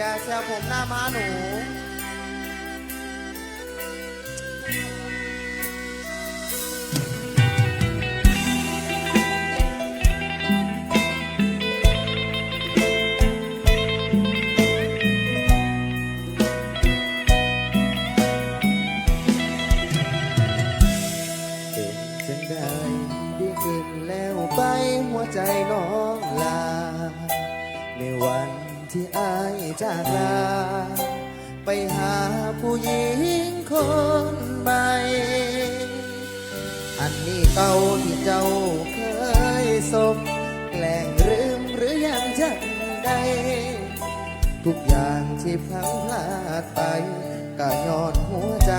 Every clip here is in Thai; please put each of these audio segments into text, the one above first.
อย่าแซวผมหน้าม้าหนู เป็นจังได้ดีขึ้นแล้วไปหัวใจน้องลาในวัน ที่อายจากลา ไปหาผู้หญิงคนใหม่ อันนี้เก่าที่เจ้าเคยสบแกล้งลืมหรือยังจำได้ทุกอย่างที่พลังพลาดไปก็ย้อนหัวใจ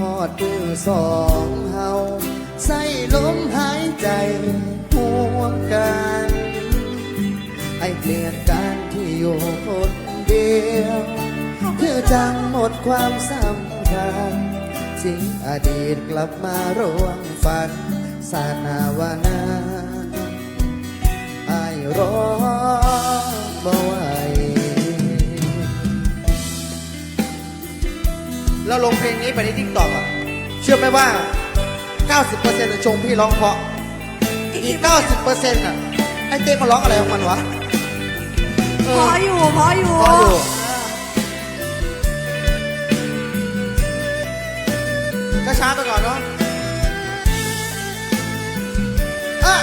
คิดพอดมือสองเฮาใส่ลมหายใจห่วงกันให้เปลี่ยนการที่อยู่คนเดียวคือจังหมดความสำคัญสิ่งอดีตกลับมาร่วงฝันสานาวนาอายรอบ่ เราลงเพลงนี้ไปในทิกตอกอะเชื่อไหมว่า 90%จะชมพี่ร้องเพราะ อีก 90%อะไอ้เต้มาร้องอะไรของมันวะเพออยู่พออยู่พออยู่ ก็ช้าไปก่อนเนาะอะ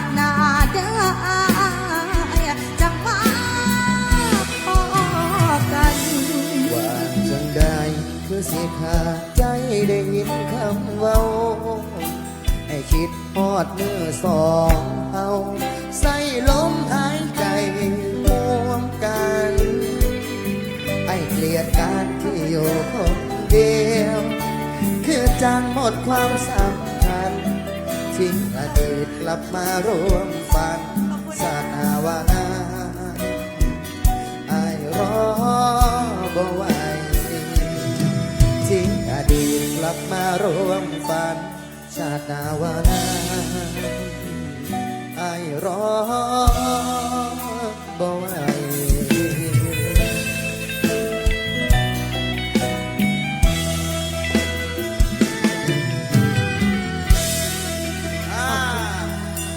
ติหน้าเด้อจังมาพอกัน ว่าจังได้คือสิขาดใจได้ยินคำเว้าให้คิดพอดมือสองเอาใส่ลมหายใจร่วมกัน ไอเกลียดการที่อยู่คนเดียว คือจังหมดความสำคัญ ทิ้งอดีตกลับมารวมฝันสานาวานาไอ้รอบ่ไหวทิ้งอดีตกลับมารวมฝันชาติหนาวานาไอ้รอ